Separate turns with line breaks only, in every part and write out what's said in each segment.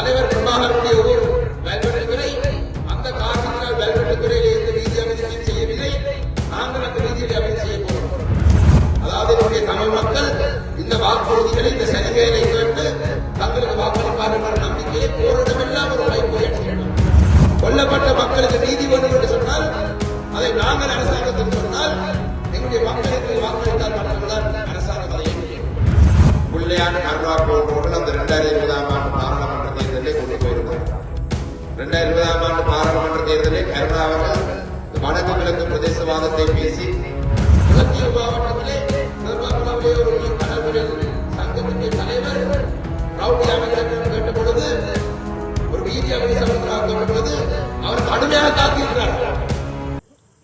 தலைவர் பிரபாகருடைய ஊர் வெல்வெட்டுத்துறை அந்த காரணத்தினால் வெல்வெட்டுத்துறையில் இருந்து நீதி அபிவிருத்தி செய்யவில்லை. நாங்கள் அந்த நீதியை அபிவிருத்தி செய்ய போகிறோம். அதாவது என்னுடைய தமிழ் மக்கள் இந்த வாக்குறுதிகளை இந்த சலுகைகளை கேட்டு தங்களுக்கு வாக்களிப்பார் என்ற நம்பிக்கையை போரிடமெல்லாம் ஒரு வாய்ப்பு ஏற்றுக்கணும் கொல்லப்பட்ட மக்களுக்கு நீதி வேண்டும் என்று சொன்னால் அதை நாங்கள் அரசாங்கத்தில் சொன்னால் எங்களுடைய மக்களுக்கு வாக்களித்தால் மட்டும்தான் அரசாங்கம் அதை பிள்ளையான
பிள்ளையான் கருணா அந்த இரண்டாயிரத்தி இருபதாம் ஆண்டு ரெண்டாயிரத்தி இருபதாம் ஆண்டு பாராளுமன்ற தேர்தலில் கருணா அவர்கள் வடக்கு கிழக்கு பிரதேசவாதத்தை பேசி
மத்திய மாவட்டத்திலே நிர்வாகமாகவே ஒரு கடற்படை சங்கத்தினுடைய தலைவர் ரவுடி அமைச்சர் கேட்ட பொழுது ஒரு வீதி அமைச்சர் பொழுது அவர் கடுமையாக தாக்கியிருக்கிறார்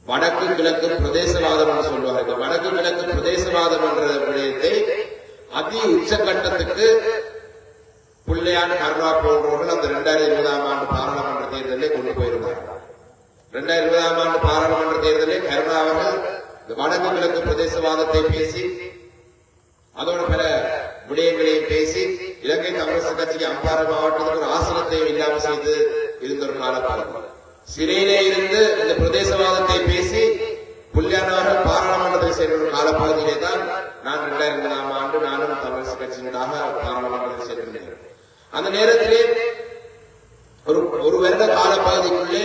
வடக்கு கிழக்கு பிரதேசவாதம் என்று சொல்வார்கள் வடக்கு கிழக்கு பிரதேசவாதம் என்ற விடயத்தை அதி உச்சகட்டத்துக்கு பிள்ளையான் கருணா போன்றவர்கள் அந்த ரெண்டாயிரத்தி இருபதாம் ஆண்டு பாராளுமன்ற தேர்தலை கொண்டு போயிருந்தார் இரண்டாயிரத்தி இருபதாம் ஆண்டு பாராளுமன்ற தேர்தலில் கருணா அவர்கள் இந்த வடக்கு கிழக்கு பிரதேசவாதத்தை பேசி அதோட பல விடயங்களையும் பேசி இலங்கை கம்யூனிஸ்ட் கட்சிக்கு அம்பாறை மாவட்டத்தில் ஒரு ஆசனத்தையும் இல்லாமல் செய்து இருந்த ஒரு காலப்பகுதி சிறையிலே இருந்து இந்த பிரதேசவாதத்தை பேசி புல்லியானவர்கள் பாராளுமன்றத்தில் சேர்ந்த ஒரு காலப்பகுதியிலே தான் நான் இரண்டாயிரத்தி இருபதாம் ஆண்டு நானும் தமிழ் கட்சியினராக பாராளுமன்றத்தில் சேர்ந்திருந்தேன். அந்த நேரத்திலே ஒரு ஒரு வருட காலப்பகுதிக்குள்ளே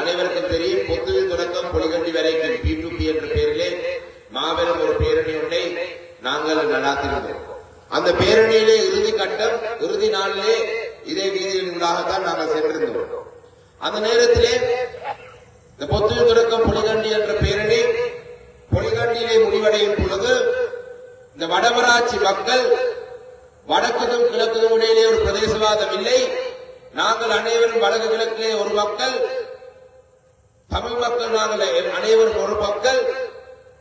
அனைவருக்கும் தெரியும் பொத்துவில் தொடக்கம் பொலிகண்டி வரைக்கும் பி டு பி என்ற பெயரிலே மாபெரும் ஒரு பேரணி ஒன்றை நாங்கள் நடாத்திருந்தோம். அந்த பேரணியிலே இறுதி கட்டம் இறுதி நாளிலே இதே வீதியின் ஊடாகத்தான் நாங்கள் சென்றிருந்தோம். அந்த நேரத்திலே இந்த பொத்துவில் தொடக்கம் பொலிகண்டி என்ற பேரணி பொலிகண்டியிலே முடிவடையும் பொழுது இந்த வடமராட்சி மக்கள் வடக்குதும் கிழக்குதும் இடையிலே ஒரு பிரதேசவாதம் இல்லை. நாங்கள் அனைவரும் வடக்கு கிழக்கிலே ஒரு மக்கள் தமிழ் மக்கள் நாங்கள் அனைவரும் ஒரு மக்கள்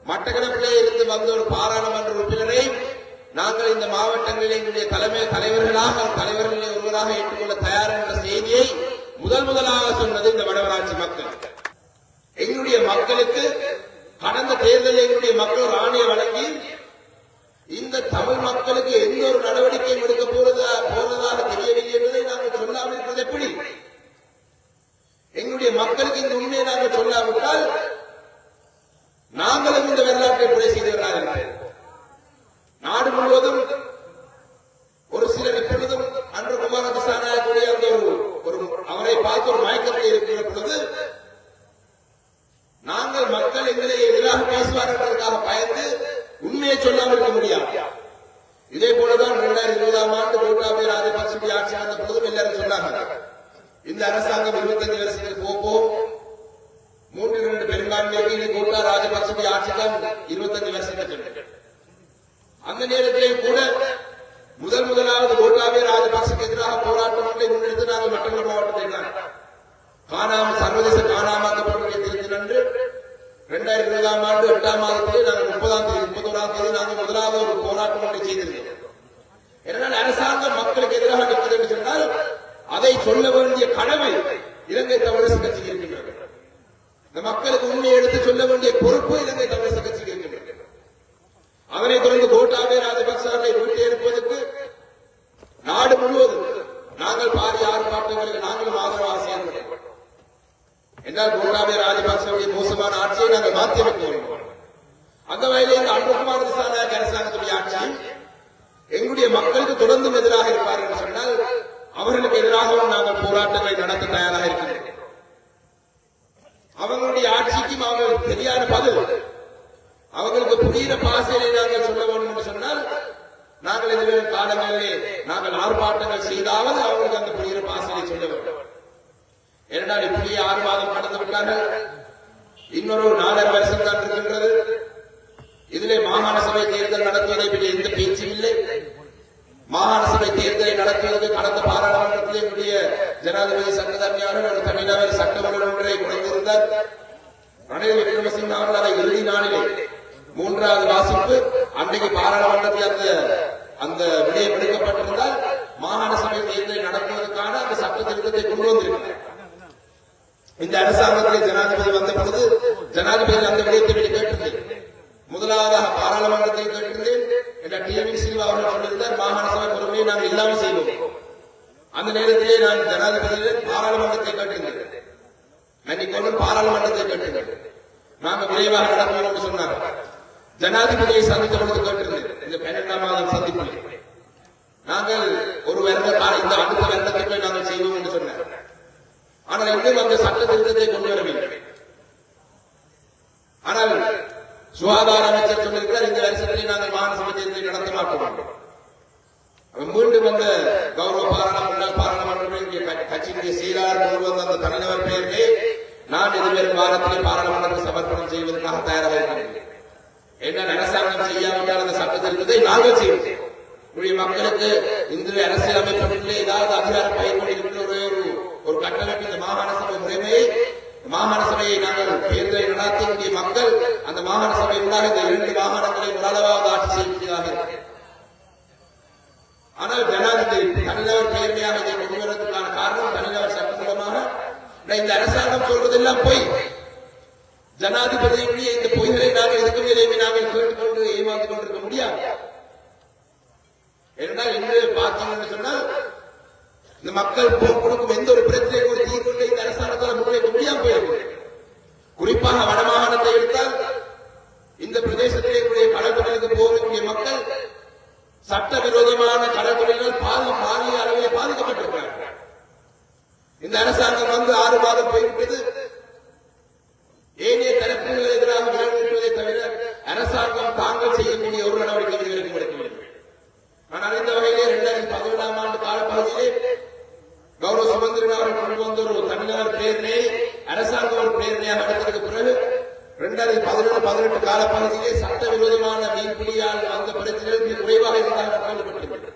மட்டக்களப்பிலே இருந்து வந்த ஒரு பாராளுமன்ற உறுப்பினரை நாங்கள் இந்த மாவட்டங்களில் எங்களுடைய தலைமை தலைவர்களாக தலைவர்களிலே ஒருவராக ஏற்றுக்கொள்ள தயார் என்ற செய்தியை முதல் முதலாக சொன்னது இந்த வடவராட்சி மக்கள். எங்களுடைய மக்களுக்கு கடந்த தேர்தலில் எங்களுடைய மக்கள் ஒரு ஆணையை வழங்கி இந்த தமிழ் மக்களுக்கு எந்த ஒரு நடவடிக்கையும் எடுக்க போறதா போறதாக தெரியவில்லை என்பதை நாங்கள் சொல்லாமல் இருப்பது எப்படி? எங்களுடைய மக்களுக்கு இந்த உண்மையை நாங்கள் சொல்லாவிட்டால் நாங்களும் இந்த வரலாற்றை கொலை செய்தவர்களாக நாடு முழுவதும் ஒரு சிலர் இப்பொழுதும் அன்று குமார திசாநாயக்குடைய அந்த ஒரு ஒரு அவரை பார்த்து ஒரு மயக்கத்தை இருக்கிற பொழுது நாங்கள் மக்கள் எங்களை எதிராக பேசுவார்கள் பயந்து உண்மையை சொல்லாமல் இருக்க முடியாது. இந்த அரசாங்கம் இருபத்தஞ்சு வருஷத்துக்கு போப்போம் மூன்று இரண்டு பெரும்பான்மைக்கு கோட்டா ராஜபக்சே ஆட்சி தான் இருபத்தஞ்சு வருஷத்துக்கு அந்த நேரத்திலேயும் கூட முதல் முதலாவது கோட்டாவே ராஜபக்சக்கு எதிராக போராட்டம் ஒன்றை முன்னெடுத்து நாங்கள் மட்டக்களப்பு மாவட்டத்தை தான். காணாமல் சர்வதேச காணாமாக்கப்பட்ட திருத்தி நன்று இரண்டாயிரத்தி இருபதாம் ஆண்டு எட்டாம் மாதத்தில் நாங்கள் முப்பதாம் தேதி முப்பத்தோராம் தேதி நாங்கள் முதலாவது ஒரு போராட்டம் ஒன்றை செய்திருந்தோம். ஏன்னா அரசாங்கம் மக்களுக்கு எதிராக நிற்பது என்று சொன்னால் அதை சொல்ல வேண்டிய கடமை இலங்கை தமிழரசு கட்சிக்கு இருக்கின்றது. இந்த மக்களுக்கு உண்மையை எடுத்து சொல்ல வேண்டிய பொறுப்பு இலங்கை தமிழரசு கட்சிக்கு இருக்கின்றது. அதனை தொடர்ந்து கோட்டாபய ராஜபக்ச அவர்களை வீட்டை அனுப்புவதற்கு நாடு முழுவதும் நாங்கள் பாரிய ஆர்ப்பாட்டங்களுக்கு நாங்களும் ஆதரவாக செயல்பட்டோம் என்றால் கோட்டாபய ராஜபக்சவுடைய மோசமான ஆட்சியை நாங்கள் மாற்றி அமைக்கிறோம் அந்த வகையிலே இந்த அன்புகுமார் திசாநாயக் அரசாங்கத்துடைய ஆட்சி எங்களுடைய மக்களுக்கு தொடர்ந்தும் எதிராக இருப்பார் என்று சொன்னால் அவர்களுக்கு எதிராகவும் நாங்கள் போராட்டங்களை நடத்த தயாராக இருக்கிறோம் அவங்களுடைய ஆட்சிக்கும் அவங்களுக்கு சரியான பதில் அவங்களுக்கு பாசையை நாங்கள் சொல்ல வேண்டும் என்று சொன்னால் நாங்கள் எதிர்வரும் காலங்களிலே நாங்கள் ஆர்ப்பாட்டங்கள் செய்தாவது அவர்களுக்கு அந்த புரிகிற பாசையை சொல்ல வேண்டும். ஏனென்றால் இப்படியே ஆறு மாதம் கடந்து விட்டார்கள். இன்னொரு நாலரை வருஷம் தான் இருக்கின்றது. இதிலே மாகாண சபை தேர்தல் நடத்துவதை பற்றி எந்த பேச்சும் இல்லை. மாகாண சபை தேர்தலை நடத்துவதற்கு கடந்த பாராளுமன்றத்தில் என்னுடைய ஜனாதிபதி சட்டத்தரணியாளர் ஒரு தனிநபர் சட்டமன்ற ஒன்றை குறைந்திருந்தார். ரணில் விக்ரமசிங்க அவர்கள் அதை இறுதி நாளிலே மூன்றாவது வாசிப்பு அன்றைக்கு பாராளுமன்றத்தில் அந்த அந்த விடயம் எடுக்கப்பட்டிருந்தால் மாகாண சபை தேர்தலை நடத்துவதற்கான அந்த சட்ட திருத்தத்தை கொண்டு வந்திருக்கிறார். இந்த அரசாங்கத்தில் ஜனாதிபதி வந்த பொழுது ஜனாதிபதி அந்த விடயத்தை பற்றி கேட்டிருந்தேன். முதலாவதாக பாராளுமன்றத்தை கேட்டிருந்தேன். என்ற டி வி சில்வா அவர்கள் சொல்லியிருந்தார் மாகாண சபை பொறுமையை நாங்கள் இல்லாமல் செய்வோம். அந்த நேரத்திலே நான் ஜனாதிபதியிடம் பாராளுமன்றத்தை கேட்டிருந்தேன். அன்னைக்கு பாராளுமன்றத்தை கேட்டிருந்தேன். நாங்க விரைவாக நடத்துவோம் என்று சொன்னார் ஜனாதிபதியை சந்தித்தபோது கேட்டிருந்தேன். இந்த பன்னெண்டாம் மாதம் சந்திப்பில். நாங்கள் ஒரு வருட இந்த அடுத்த வருடத்தை போய் நாங்கள் செய்வோம் என்று சொன்னார். ஆனால் இன்னும் அந்த சட்ட திருத்தத்தை கொண்டு வரவில்லை. ஆனால் சுகாதார அமைச்சர் சொல்லியிருக்கிறார் இந்த வருஷத்திலே நாங்கள் மாகாண சபை நடத்த மாட்டோம் மீண்டும் வந்த கௌரவ பாராளுமன்ற பாராளுமன்ற கட்சியினுடைய செயலாளர் கொண்டு வந்த அந்த தனிநபர் பெயரிலே நான் இதுவரை வாரத்திலே பாராளுமன்றத்தில் சமர்ப்பணம் செய்வதற்காக தயாராக இருக்கிறேன் என்ன அரசாங்கம் செய்யாவிட்டால் அந்த சட்டம் திருத்தத்தை நாங்கள் செய்வோம். உடைய மக்களுக்கு இந்திய அரசியல் அமைப்பில் ஏதாவது அதிகாரம் பயன்படுகின்ற ஒரு ஒரு கட்டமைப்பு இந்த மாகாண சபை முறைமையை மாகாண சபையை நாங்கள் தேர்தலை நடாத்தி இந்திய மக்கள் அந்த மாகாண சபை ஊடாக இந்த இரண்டு மாகாணங்களை முதலாவது ஆட்சி செய்யக்கூடியதாக இருக்கிறது ஆனால் ஜனாதிபதி தனிநபர் நேர்மையாக இதை கொண்டு வருவதற்கான காரணம் தனிநபர் சட்டமூலமாக இந்த அரசாங்கம் சொல்வதெல்லாம் போய். ஜனாதிபதியுடைய இந்த பொய்களை நாங்கள் இதுக்கு மேலே நாங்கள் கேட்டுக்கொண்டு ஏமாந்து கொண்டிருக்க முடியாது. என்றால் இன்று பார்த்தீங்கன்னு சொன்னால் இந்த மக்கள் கொடுக்கும் எந்த ஒரு பிரச்சனையும் ஒரு தீர்வுகளை இந்த அரசாங்கத்தால் முன்வைக்க முடியாம போயிருக்கு. குறிப்பாக வடமாகாணத்தை எடுத்தால் இந்த பிரதேசத்திலே கூடிய கடற்கொலைக்கு போகக்கூடிய மக்கள் சட்டவிரோதமான கடற்கொலைகள் பாதி பாரிய அளவில் பாதிக்கப்பட்டிருக்கிறார்கள். இந்த அரசாங்கம் வந்து ஆறு மாதம் போய்விட்டது ஏனைய தரப்புகள் எதிராக விளையாடுவதை தவிர அரசாங்கம் தாங்கள் செய்யக்கூடிய ஒரு நடவடிக்கை இதுவரைக்கும் எடுக்கவில்லை. ஆனால் இந்த வகையிலே இரண்டாயிரத்தி பதினேழாம் ஆண்டு காலப்பகுதியிலே கௌரவ சுமந்திரன் அவர்கள் கொண்டு வந்த ஒரு தமிழர் பிரேரணையை அரசாங்கம் ஒரு பிரேரணையாக எடுத்ததற்கு பிறகு இரண்டாயிரத்தி பதினேழு பதினெட்டு காலப்பகுதியிலே சட்டவிரோதமான மீன்பிடியால் வந்த பிரச்சனைகள் குறைவாக இருந்தால் கவலைப்பட்டிருக்கிறது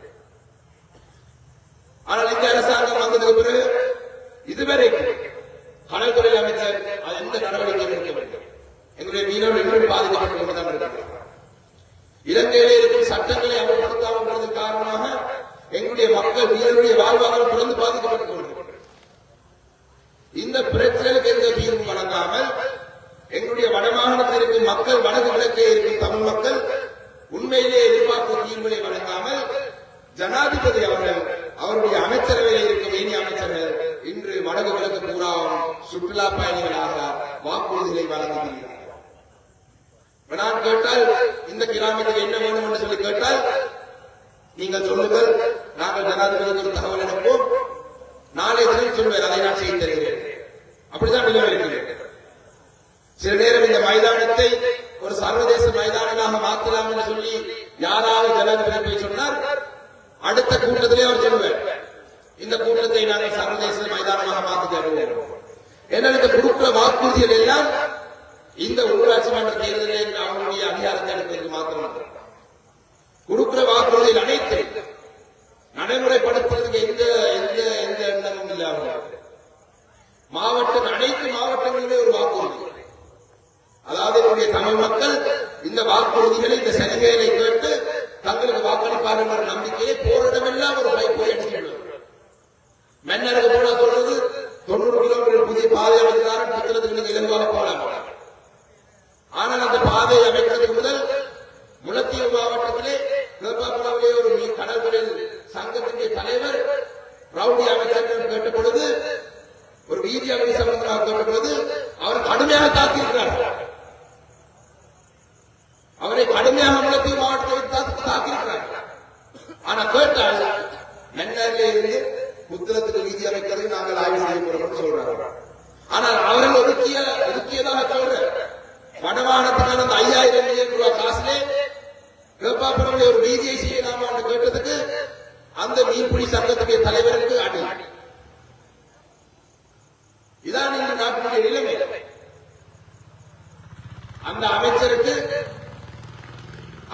ஆனால் இந்த அரசாங்கம் வந்ததுக்கு பிறகு இதுவரைக்கும் கடல்துறை அமைச்சர் அது எந்த நடவடிக்கையும் எடுக்கவில்லை. எங்களுடைய மீனவர்கள் இன்னும் பாதுகாப்பு கொண்டுதான் இருக்கிறார்கள் இலங்கையிலே இருக்கும் சட்டங்களை அமல்படுத்தாமல் போனதன் காரணமாக எங்களுடைய மக்கள் மீனவருடைய வாழ்வாதாரம் தொடர்ந்து பாதிக்கப்பட்டுக் கொண்டிருக்கிறது இந்த பிரச்சனைகளுக்கு எந்த தீர்வும் வழங்காமல் எங்களுடைய வடமாகாணத்தில் இருக்கும் மக்கள் வடக்கு கிழக்கே இருக்கும் தமிழ் மக்கள் உண்மையிலே எதிர்பார்க்கும் தீர்வுகளை வழங்காமல் ஜனாதிபதி அவர்கள் அவருடைய அமைச்சரவையில் இருக்கும் இனி அமைச்சர்கள் இன்று வடக்கு கிழக்கு பூராவும் சுற்றுலா பயணிகளாக வாக்குறுதிகளை வழங்குகிறார்கள். நான் கேட்டால் இந்த கிராமத்துக்கு என்ன வேண்டும் என்று சொல்லி கேட்டால் நீங்கள் சொல்லுங்கள் நாங்கள் ஜனாதிபதிக்கு ஒரு தகவல் அனுப்புவோம். நாளை தினம் சொல்வேன் அதை நான் செய்து தருகிறேன். அப்படித்தான் நிலவரிக்கிறேன் சில நேரம் இந்த மைதானத்தை ஒரு சர்வதேச மைதானமாக மாற்றலாம் என்று சொல்லி யாராவது ஜனாதிபதி போய் சொன்னார் அடுத்த கூட்டத்திலே அவர் சொல்லுவார். இந்த கூட்டத்தை நாங்கள் சர்வதேச மைதானமாக மாற்றி தருவோம் ஏன்னா இந்த கொடுக்கிற வாக்குறுதிகள் எல்லாம் இந்த உள்ளாட்சி மன்ற தேர்தலில் அவங்களுடைய அதிகாரத்தை எடுப்பதற்கு மாத்திரம் கொடுக்கிற வாக்குறுதிகள் அனைத்து நடைமுறைப்படுத்துவதற்கு எந்த எந்த எந்த எண்ணமும் இல்லாமல் மாவட்டம் அனைத்து மாவட்டங்களிலுமே ஒரு வாக்குறுதி அதாவது என்னுடைய தமிழ் மக்கள் இந்த வாக்குறுதிகளை இந்த சலுகைகளை கேட்டு தங்களுக்கு வாக்களிப்பார் என்ற நம்பிக்கையை போரிடமெல்லாம் ஒரு பை போய் அடிச்சுள்ளது மன்னருக்கு போல சொல்றது தொண்ணூறு கிலோமீட்டர் புதிய பாதை அமைக்கிறார் புத்தகத்துக்கு நீங்க இலகுவாக போகலாம் ஆனால் அந்த பாதை அமைக்கிறதுக்கு முதல் முல்லைத்தீவு மாவட்டத்திலே கேப்பாப்புறாவிலே ஒரு மீன் கடற்கொழில் சங்கத்தினுடைய தலைவர் ரவுடி அமைச்சர் கேட்ட பொழுது ஒரு வீதி அமைதி சம்பந்தமாக கேட்ட பொழுது அவர் கடுமையாக தாக்கியிருக்கிறார். அவரை கடுமையாக முல்லைத்தீவு மாவட்டத்தில் தாக்கியிருக்கிறார். ஆனா கேட்டால் நன்னாரிலே இருந்து புத்தகத்துக்கு வீதி அமைக்கிறதுக்கு நாங்கள் ஆய்வு செய்ய போறோம் சொல்றாங்க ஆனால் அவர்கள் ஒதுக்கிய ஒதுக்கியதாக சொல்ற வடமாகாணத்துக்கான அந்த ஐயாயிரம் மில்லியன் ரூபாய் காசுலே கேப்பாப்புறவிலே ஒரு வீதியை செய்ய நாம கேட்டதுக்கு அந்த மீன்பிடி சங்கத்துடைய தலைவருக்கு அடி. இதான் இந்த நாட்டினுடைய நிலைமை. அந்த அமைச்சருக்கு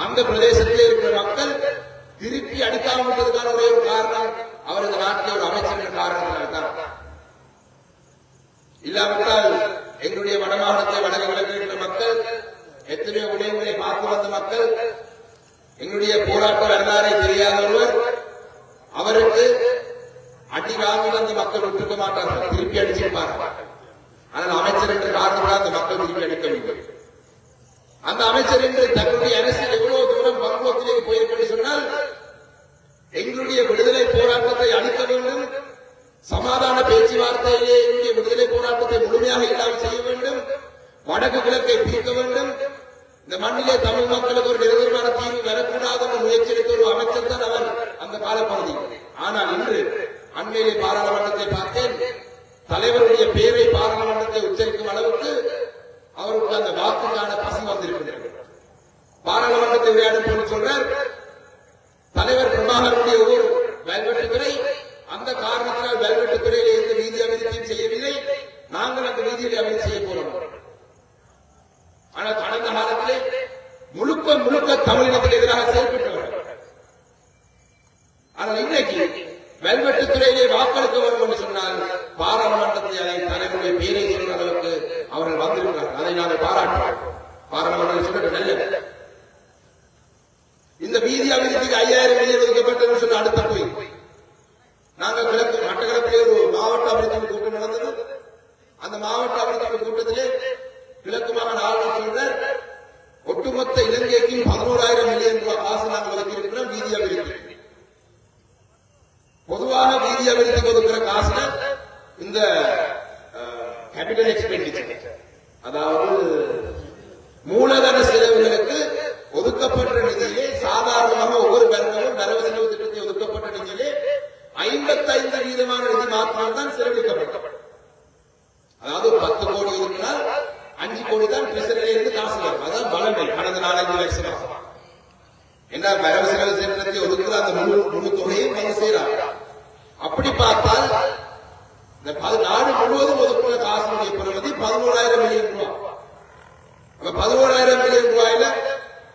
அந்த பிரதேசத்தில் இருக்கிற மக்கள் திருப்பி அடிக்காமல் விட்டதுக்கான ஒரே ஒரு காரணம் அவர் இந்த நாட்டில் ஒரு அமைச்சர் என்ற காரணத்தினால்தான். இல்லாவிட்டால் எங்களுடைய வடமாகாணத்தை வடக்கு வழக்கு மக்கள் எத்தனையோ விடயங்களை பார்த்து வந்த மக்கள் எங்களுடைய போராட்ட வரலாறை தெரியாத ஒருவர் அவருக்கு அடி வாங்கி அந்த மக்கள் விட்டுருக்க மாட்டார்கள். திருப்பி அடிச்சிருப்பார்கள். ஆனால் அமைச்சர் என்ற காரணத்தால் அந்த மக்கள் திருப்பி அடிக்கவில்லை அந்த அமைச்சர் என்று தங்களுடைய அரசியல் எவ்வளவு தூரம் பங்குவத்திலே போயிருப்பது சொன்னால்
எங்களுடைய விடுதலை போராட்டத்தை அழிக்க வேண்டும். சமாதான பேச்சுவார்த்தையிலே எங்களுடைய விடுதலை போராட்டத்தை முழுமையாக இல்லாமல் செய்ய வேண்டும். வடக்கு கிழக்கை தீர்க்க வேண்டும். இந்த மண்ணிலே தமிழ் மக்களுக்கு ஒரு நிரந்தரமான தீர்வு வரக்கூடாது முயற்சியளித்த ஒரு அமைச்சர் தான் அவர் அந்த காலப்பகுதி. ஆனால் இன்று அண்மையிலே பாராளுமன்றத்தை பார்த்தேன். தலைவருடைய பேரை பாராளுமன்றத்தை உச்சரிக்கும் அளவுக்கு அவருக்கு அந்த வாக்குக்கான பசி வந்திருக்கிறது. பாராளுமன்றத்தை உரையாடும் போது சொல்றார். தலைவர் பிரபாகருடைய ஊர் வேல்வெட்டுத்துறை அந்த காரணத்தினால் வேல்வெட்டுத்துறையில எந்த வீதி அபிவிருத்தியும் செய்யவில்லை. நாங்கள் அந்த வீதியில் அபிவிருத்தி செய்ய போறோம் ஆனால் கடந்த காலத்திலே முழுக்க முழுக்க தமிழினத்துக்கு எதிராக செயல்பட்டவர். ஆனால் இன்றைக்கு வெல்வெட்டுத்துறையிலே வாக்களிக்க வேண்டும் என்று சொன்னால் பாராளுமன்றத்தை அதை தலைவருடைய பேரை சொல்ற அளவுக்கு அவர்கள் வந்திருக்கிறார்கள் அதை நாங்கள் பாராட்டுவோம் பாராளுமன்றம் சொல்லிட்டு நல்ல இந்த வீதி அபிவிருத்திக்கு ஐயாயிரம் மில்லியன் ஒதுக்கப்பட்டது சொன்ன அடுத்த போய். நாங்கள் கிழக்கு மட்டக்களப்பிலே ஒரு மாவட்ட அபிவிருத்தி கூட்டம் நடந்தது. அந்த மாவட்ட அபிவிருத்தி கூட்டத்திலே கிழக்கு மாகாண ஆளுநர் இலங்கைக்கும் பதினோராயிரம் மில்லியன் ரூபாய் காசு நாங்கள் ஒதுக்கியிருக்கிறோம் வீதி அபிவிருத்தி பொதுவாக வீதி அபிவிருத்திக்கு ஒதுக்குற காசுல இந்த கேபிட்டல் எக்ஸ்பெண்டிச்சர் அதாவது மூலதன செலவுகளுக்கு ஒதுக்கப்பட்ட நிதியிலே சாதாரணமாக ஒவ்வொரு வர்க்கமும் வரவு செலவு திட்டத்தை ஒதுக்கப்பட்ட நிதியிலே ஐம்பத்தி ஐந்து வீதமான நிதி மாத்திரம்தான் செலவழிக்கப்பட்டது அதாவது பத்து கோடி ஒதுக்கினால் அஞ்சு கோடி தான் பிரச்சனையில இருந்து காசு வரும் அதான் பலமை கடந்த என்ன வரவு செலவு திட்டத்தை ஒதுக்குற அந்த முழு முழு தொகையும் வந்து செய்யறாங்க அப்படி பார்த்தால் இந்த நாடு முழுவதும் ஒதுக்குள்ள காசுடைய பெறுமதி பதினோராயிரம் மில்லியன் ரூபாய் அப்ப பதினோராயிரம் மில்லியன் ரூபாயில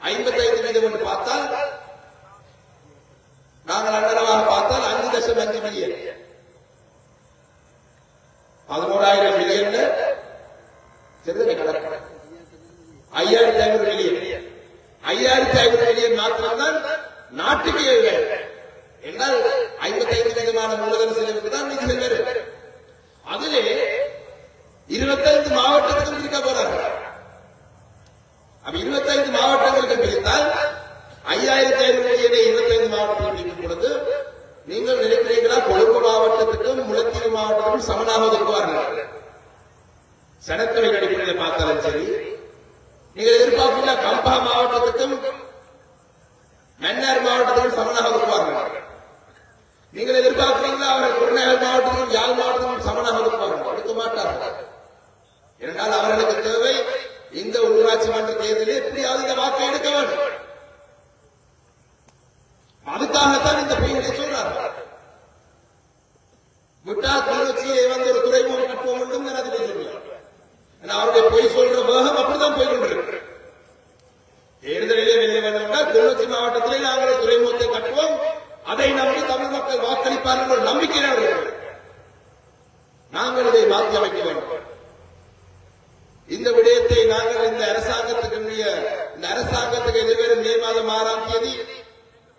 ஐம்பத்தி ஐந்து வீதம் என்று பார்த்தால் நாங்கள் அண்ணனவாக பார்த்தால் அஞ்சு லட்சம் அஞ்சு மில்லியன். பதினோராயிரம் மில்லியன் சரிதானே கணக்கு ஐயாயிரத்தி ஐநூறு மில்லியன் ஐயாயிரத்தி ஐநூறு மில்லியன் மாத்திரம்தான் நாட்டுக்கு ஏழை. என்றால் ஐம்பத்தி ஐந்து விதமான மூலதன செலவுக்கு தான் நிதி வரும் அதிலே இருபத்தைந்து மாவட்டத்துக்கும் பிரிக்க போறார்கள் அப்ப இருபத்தைந்து மாவட்டங்களுக்கு பிரித்தால் ஐயாயிரத்தி ஐநூறு மில்லியனை இருபத்தைந்து மாவட்டத்தில் பிரிக்கும் பொழுது நீங்கள் நினைக்கிறீர்களா கொழும்பு மாவட்டத்துக்கும் முளத்தீவு மாவட்டத்துக்கும் சமனாக ஒதுக்குவார்கள்? சனத்தொகை அடிப்படையில் பார்த்தாலும் சரி நீங்கள் எதிர்பார்ப்பீங்களா கம்பா மாவட்டத்துக்கும் மன்னார் மாவட்டத்துக்கும் சமனாக வருவார்கள் நீங்கள் எதிர்பார்க்கிறீங்களா அவர்கள் குருநகர் மாவட்டத்திலும் யாழ் மாவட்டத்திலும் சமனாக ஒதுக்குவார்கள் கொடுக்க மாட்டார்கள். என்றால் அவர்களுக்கு தேவை இந்த உள்ளூராட்சி மன்ற தேர்தலில் எப்படியாவது இந்த வாக்கை எடுக்க வேண்டும் அதுக்காகத்தான் இந்த பொய்களை சொல்றார்கள் விட்டா கிளிநொச்சியை வந்து ஒரு துறைமுகம் கட்டுவோம் என்றும் நான் அதில் சொல்லுவேன் ஏன்னா அவருடைய பொய் சொல்ற வேகம் அப்படிதான் போய் கொண்டிருக்கு தேர்தலிலே வெளியே வந்தோம்னா கிளிநொச்சி மாவட்டத்திலே நாங்கள் ஒரு துறைமுகத்தை கட்டுவோம் அதை நம்பி தமிழ் மக்கள் வாக்களிப்பார்கள் என்ற ஒரு நம்பிக்கை அவர்களுக்கு நாங்கள் இதை மாற்றி அமைக்க வேண்டும். இந்த விடயத்தை நாங்கள் இந்த அரசாங்கத்துக்கு இந்த அரசாங்கத்துக்கு எதிர்வரும் மே மாதம் ஆறாம் தேதி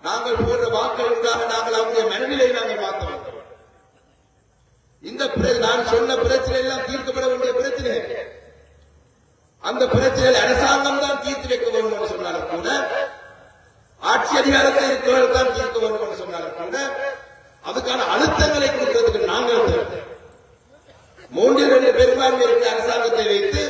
நாங்கள் போடுற வாக்களுக்காக நாங்கள் அவருடைய மனநிலை நாங்கள் மாற்ற வேண்டும். இந்த நான் சொன்ன பிரச்சனை எல்லாம் தீர்க்கப்பட வேண்டிய பிரச்சனை. அந்த பிரச்சனைகள் அரசாங்கம் தான் தீர்த்து வைக்க வேண்டும் என்று சொன்னாலும் கூட ஆட்சி அதிகாரத்தை இருக்கிறவர்கள் தான் தீர்க்க வேண்டும் என்று சொன்னாலும் கூட அதுக்கான அழுத்தங்களை கொடுக்கிறதுக்கு நாங்கள் தேவை. மூன்றில் அரசாங்கத்தை வைத்து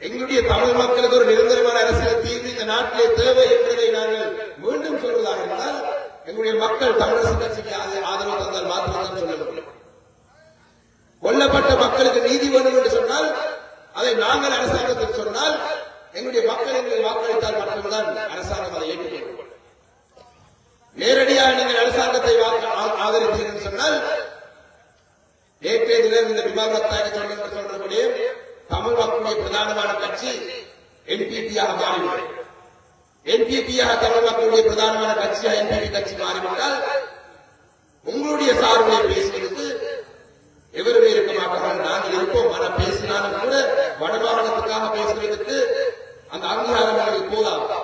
எங்களுடைய தமிழ் மக்களுக்கு ஒரு நிரந்தரமான அரசியல் தீர்வு இந்த நாட்டிலே தேவை என்பதை நாங்கள் மீண்டும் சொல்வதாக இருந்தால் எங்களுடைய மக்கள் தமிழரசு கட்சிக்கு ஆதரவு தந்தால் மாத்திரம் சொல்ல முடியும் கொல்லப்பட்ட மக்களுக்கு நீதி வேண்டும் என்று சொன்னால் அதை நாங்கள் அரசாங்கத்திற்கு சொன்னால் எங்களுடைய மக்கள் எங்களை வாக்களித்தால் மட்டும்தான் அரசாங்கம் அதை ஏற்றுக்கொள்ளும் நேரடியாக நீங்கள் அரசாங்கத்தை ஆதரித்தீர்கள் என்று சொன்னால் ஏபிஎதிலும் இந்த விவாதத்தாக சொல்லுங்கள் சொல்றக்கூடிய தமிழ் மக்களுடைய பிரதானமான கட்சி என்பிபியாக மாறிவிடும் என்பிபியாக தமிழ் மக்களுடைய பிரதானமான கட்சியா என்பிபி கட்சி மாறிவிட்டால் உங்களுடைய சார்பை பேசுவதற்கு
எவருமே இருக்க மாட்டார்கள் நாங்கள் இருப்போம். ஆனால் பேசினாலும் கூட வடமாகாணத்துக்காக பேசுவதற்கு அந்த அங்கீகாரம் போதாது.